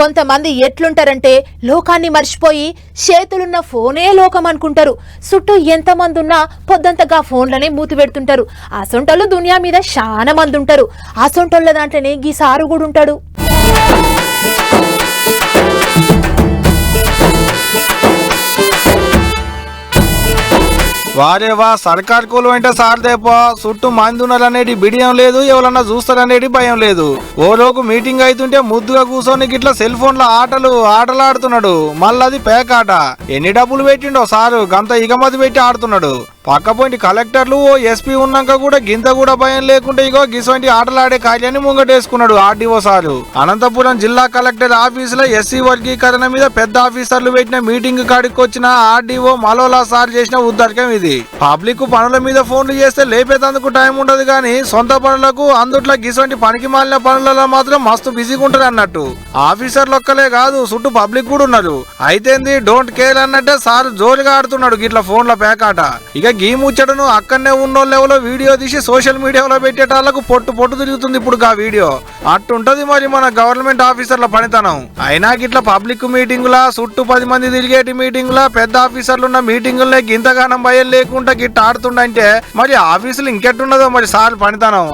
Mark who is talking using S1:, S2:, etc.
S1: కొంతమంది ఎట్లుంటారంటే లోకాన్ని మర్చిపోయి చేతులున్న ఫోనే లోకం అనుకుంటారు. చుట్టూ ఎంతమంది ఉన్నా పొద్దంతగా ఫోన్లనే మూతి పెడుతుంటారు. అసొంటోళ్ళు దునియా మీద చాలా మంది ఉంటారు అసొంటోళ్ళ దాంట్లోనే గీ సారు కూడా ఉంటాడు
S2: వారే వా సర్కార్ కూలు అంటే సార్ చుట్టూ మంది బిడియం లేదు ఎవరన్నా చూస్తారనేటి భయం లేదు. ఓ మీటింగ్ అవుతుంటే ముద్దుగా కూర్చొని గిట్లా సెల్ ఫోన్ ఆటలు ఆటలు ఆడుతున్నాడు మళ్ళీ పేకాట. ఎన్ని డబ్బులు పెట్టిండో సారు గంత ఇగమతి పెట్టి ఆడుతున్నాడు. పక్కపోయింటి కలెక్టర్లు ఓ ఎస్పీ ఉన్నాక కూడా గింత కూడా భయం లేకుండా ఇగో గిసొంటి ఆటలాడే కార్యాన్ని ముంగటేసుకున్నాడు ఆర్డీఓ సారు. అనంతపురం జిల్లా కలెక్టర్ ఆఫీసులో ఎస్సీ వర్గీకరణ మీద పెద్ద ఆఫీసర్లు పెట్టిన మీటింగ్ కాడికి వచ్చిన ఆర్డీఓ మలోలా సార్ చేసిన ఉద్దర్కం ఇది. పబ్లిక్ పనుల మీద ఫోన్లు చేస్తే లేపేదందుకు టైం ఉండదు కానీ సొంత పనులకు అందుట్లో గిసొంటి పనికి మాలిన పనులలో మాత్రం మస్తు బిజీగా ఉంటారు అన్నట్టు. ఆఫీసర్లు ఒక్కలే కాదు చుట్టూ పబ్లిక్ కూడా ఉన్నారు. అయితేంది డోంట్ కేర్ అన్నట్టే సార్ జోరుగా ఆడుతున్నాడు గిట్ల ఫోన్ల పేకాట. ఇక గీ ముచ్చటను అక్కడనే ఉన్నోళ్ళు వీడియో తీసి సోషల్ మీడియాలో పెట్టేటాళ్ళకు పొట్టు పొట్టు తిరుగుతుంది ఇప్పుడు ఆ వీడియో. అట్టుంటది మరి మన గవర్నమెంట్ ఆఫీసర్ల పనితనం. అయినా గిట్ల పబ్లిక్ మీటింగులా చుట్టూ పది మంది తిరిగేటి మీటింగులా పెద్ద ఆఫీసర్లు ఉన్న మీటింగులనే గింతగానం భయం లేకుండా గిట్ట ఆడుతుండంటే మరి ఆఫీసులు ఇంకెట్టున్నదో మరి సార్ పనితనం.